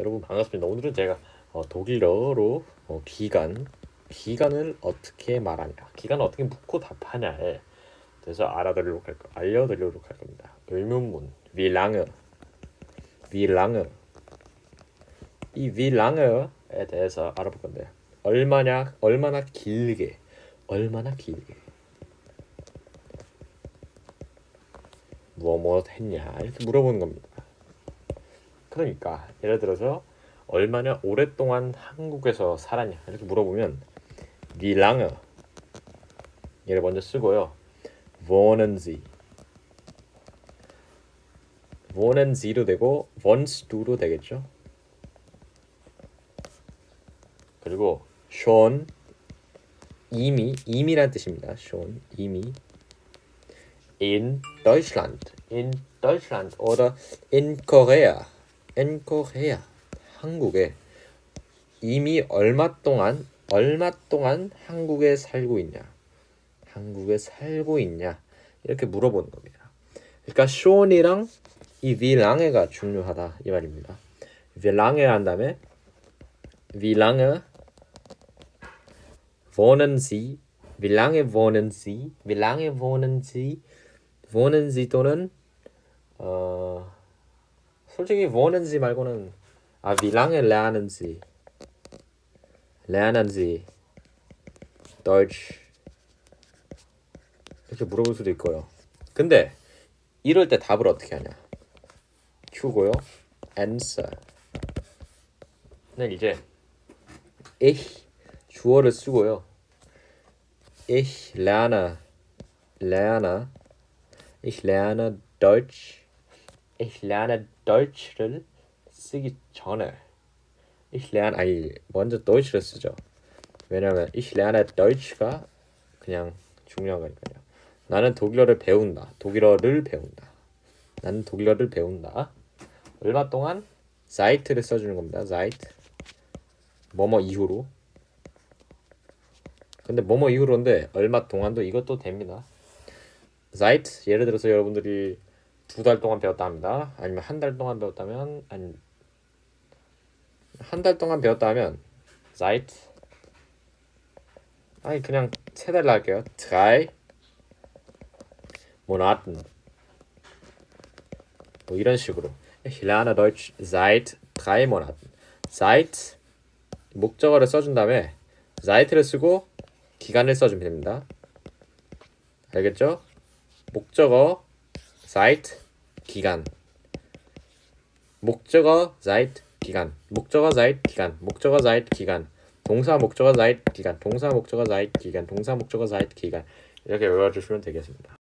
여러분 반갑습니다. 오늘은 제가 어, 독일어로 어, 기간 기간을 어떻게 말하냐, 기간을 어떻게 묻고 답하냐에 대해서 알아드리도록 할 거, 알려드리도록 할 겁니다. 의문문 wie lange 이 lange에 대해서 알아볼 건데 얼마냐, 얼마나 길게, 얼마나 길게 무엇 했냐 이렇게 물어보는 겁니다. 그러니까 예를 들어서 얼마나 오랫동안 한국에서 살았냐 이렇게 물어보면 lange 얘를 먼저 쓰고요. wohnen Sie도 되고 du도 되겠죠. 그리고 schon 이미 이미란 뜻입니다. schon 이미 in Deutschland in Deutschland oder in Korea Korea 한국에 이미 얼마 동안 얼마 동안 한국에 살고 있냐 한국에 살고 있냐 이렇게 물어보는 겁니다. 그러니까 shon이랑 이 lange가 중요하다 이 말입니다. lange 한 다음에 Sie wie lange wohnen Sie wohnen Sie 또는 어 솔직히 Sie 말고는 아 Sie lernen Sie Deutsch 이렇게 물어볼 수도 있고요. 근데 이럴 때 답을 어떻게 하냐? Q고요. answer. 는 이제 ich 주어를 쓰고요. ich lerne lerne ich lerne Deutsch ich lerne Deutsch를 쓰기 전에 ich lerne 아니 먼저 Deutsch를 쓰죠. 왜냐면 ich lerne Deutsch가 그냥 중요한 거니까요. 나는 독일어를 배운다. 독일어를 배운다. 나는 독일어를 배운다. 얼마 동안 사이트를 써주는 겁니다. 사이트. 뭐뭐 이후로. 근데 뭐뭐 이후로인데 얼마 동안도 이것도 됩니다. 사이트 예를 들어서 여러분들이 두 달 동안 배웠다 합니다. 아니면 한 달 동안 배웠다면 아니 한 달 동안 배웠다 하면 사이트 아니 그냥 세 달로 할게요. drei Monaten 뭐 이런 식으로 Ich lerne Deutsch seit drei Monaten. seit 목적어를 써준 다음에 seit를 쓰고 기간을 써주면 됩니다. 알겠죠? 목적어 seit 기간. 목적어 seit 기간. 목적어 seit 기간. 목적어 seit 기간. 동사 목적어 seit 기간. 동사 목적어 seit 기간. 동사 목적어 seit 기간. 이렇게 외워주시면 되겠습니다.